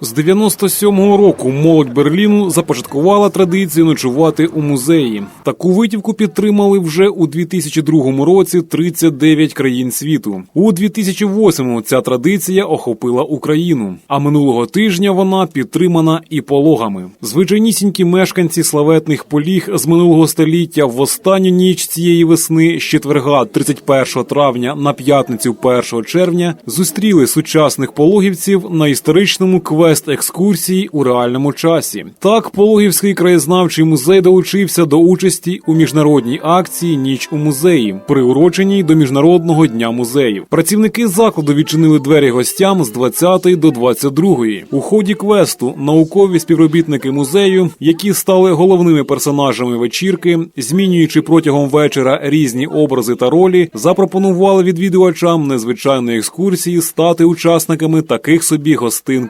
З 97-го року молодь Берліну започаткувала традицію ночувати у музеї. Таку витівку підтримали вже у 2002 році 39 країн світу. У 2008-му ця традиція охопила Україну. А минулого тижня вона підтримана і пологами. Звичайнісінькі мешканці славетних поліг з минулого століття в останню ніч цієї весни з четверга 31 травня на п'ятницю 1 червня зустріли сучасних пологівців на історичному квест-екскурсії у реальному часі. Так, Пологівський краєзнавчий музей долучився до участі у міжнародній акції Ніч у музеї, приуроченій до міжнародного дня музеїв. Працівники закладу відчинили двері гостям з 20 до 22. У ході квесту наукові співробітники музею, які стали головними персонажами вечірки, змінюючи протягом вечора різні образи та ролі, запропонували відвідувачам незвичайної екскурсії стати учасниками таких собі гостин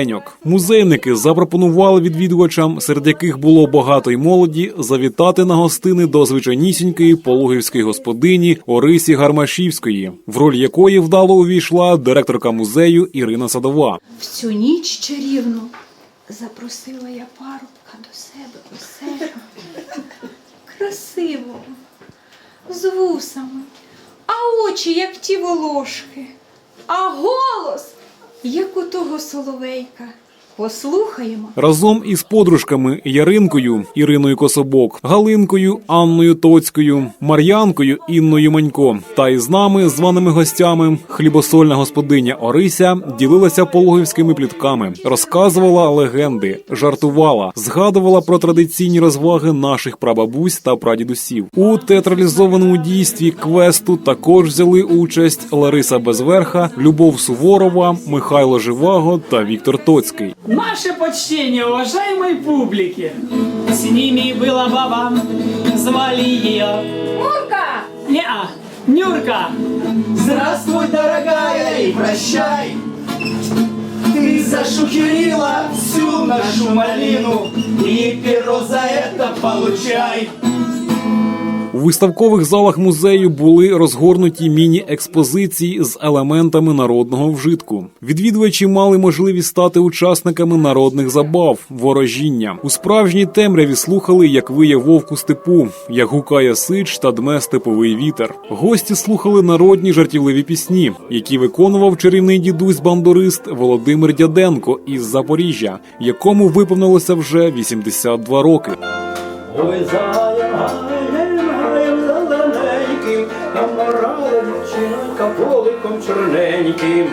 посиденьок. Музейники запропонували відвідувачам, серед яких було багато й молоді, завітати на гостини до звичайнісінької пологівської господині Орисі Гармашівської, в роль якої вдало увійшла директорка музею Ірина Садова. В цю ніч чарівну запросила я парубка до себе у село. Красивого, з вусами, а очі, як ті волошки, а голос, як у того соловейка. Послухаємо. Разом із подружками Яринкою Іриною Кособок, Галинкою Анною Тоцькою, Мар'янкою Інною Манько та із нами, званими гостями, хлібосольна господиня Орися ділилася пологівськими плітками, розказувала легенди, жартувала, згадувала про традиційні розваги наших прабабусь та прадідусів. У театралізованому дійстві квесту також взяли участь Лариса Безверха, Любов Суворова, Михайло Живаго та Віктор Тоцький. Наше почтение уважаемой публике. С ними была баба, звали ее... Мурка! Неа, Нюрка. Здравствуй, дорогая, и прощай. Ты зашухерила всю нашу малину, и перо за это получай. У виставкових залах музею були розгорнуті міні-експозиції з елементами народного вжитку. Відвідувачі мали можливість стати учасниками народних забав, ворожіння. У справжній темряві слухали, як виє вовк у степу, як гукає сич та дме степовий вітер. Гості слухали народні жартівливі пісні, які виконував чарівний дідусь бандурист Володимир Дяденко із Запоріжжя, якому виповнилося вже 82 роки. Ой, заєм, чинка поликом чорненьким.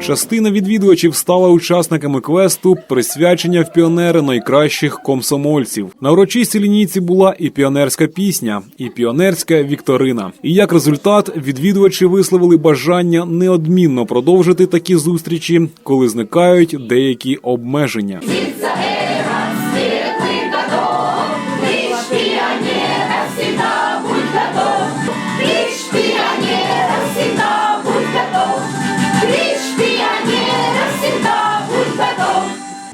Частина відвідувачів стала учасниками квесту присвячення в піонери найкращих комсомольців. На урочистій лінійці була і піонерська пісня, і піонерська вікторина. І як результат, відвідувачі висловили бажання неодмінно продовжити такі зустрічі, коли зникають деякі обмеження.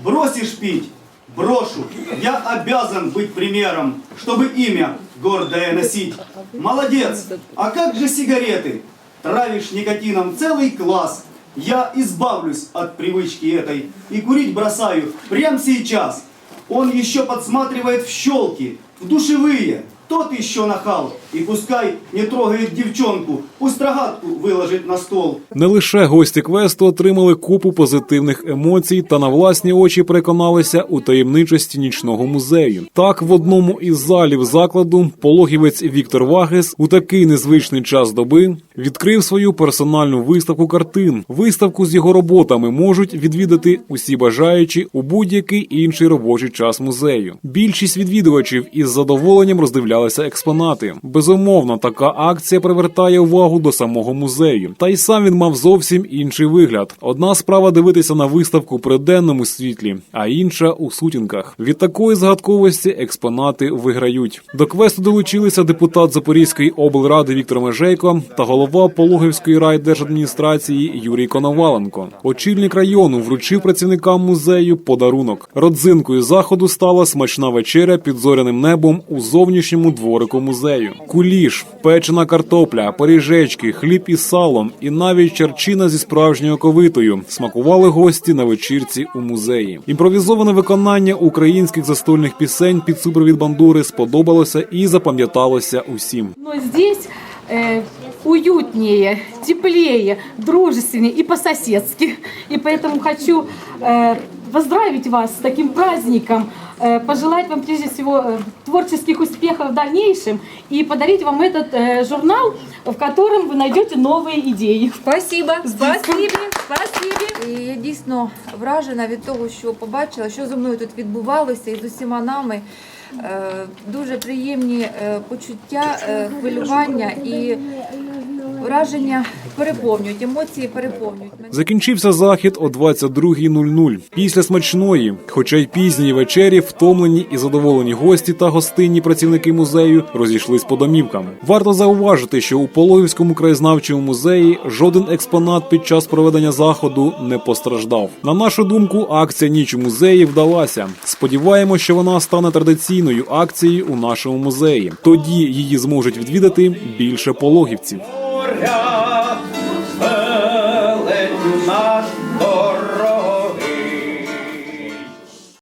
Бросишь пить? Брошу. Я обязан быть примером, чтобы имя гордое носить. Молодец. А как же сигареты? Травишь никотином целый класс. Я избавлюсь от привычки этой и курить бросаю прямо сейчас. Он еще подсматривает в щелки, в душевые. Тот еще нахал. И пускай не трогает девчонку, пусть рогатку выложит на стол. Не лише гості квесту отримали купу позитивних емоцій та на власні очі переконалися у таємничості нічного музею. Так, в одному із залів закладу пологівець Віктор Вагес у такий незвичний час доби відкрив свою персональну виставку картин. Виставку з його роботами можуть відвідати усі бажаючі у будь-який інший робочий час музею. Більшість відвідувачів із задоволенням роздивлялися експонати. Безумовно, така акція привертає увагу до самого музею. Та й сам він мав зовсім інший вигляд. Одна справа дивитися на виставку при денному світлі, а інша у сутінках. Від такої згадковості експонати виграють. До квесту долучилися депутат Запорізької облради Віктор Межейко та голова Пологівської райдержадміністрації Юрій Коноваленко. Очільник району вручив працівникам музею подарунок. Родзинкою заходу стала смачна вечеря під зоряним небом у зовнішньому дворику музею. Куліш, печена картопля, пиріжечки, хліб із салом і навіть черчина зі справжньою ковитою смакували гості на вечірці у музеї. Імпровізоване виконання українських застольних пісень під супровід бандури сподобалося і запам'яталося усім. Но здесь э, уютнее, теплее, дружественнее и по-соседски. И поэтому хочу э, поздравить вас с таким праздником, э, пожелать вам прежде всего э, творческих успехов в дальнейшем и подарить вам этот э, журнал, в котором вы найдете новые идеи. Спасибо, спасибі, спасибі. І я дійсно вражена від того, що побачила, що зі мною тут відбувалося і з усіма нами. Е, Дуже приємні е, почуття, е, хвилювання і враження переповнюють, емоції переповнюють. Закінчився захід о 22.00. Після смачної, хоча й пізньої вечері, втомлені і задоволені гості та гостинні працівники музею розійшлись по домівкам. Варто зауважити, що у Пологівському краєзнавчому музеї жоден експонат під час проведення заходу не постраждав. На нашу думку, акція ніч у музеї вдалася. Сподіваємося, що вона стане традиційною акцією у нашому музеї. Тоді її зможуть відвідати більше пологівців.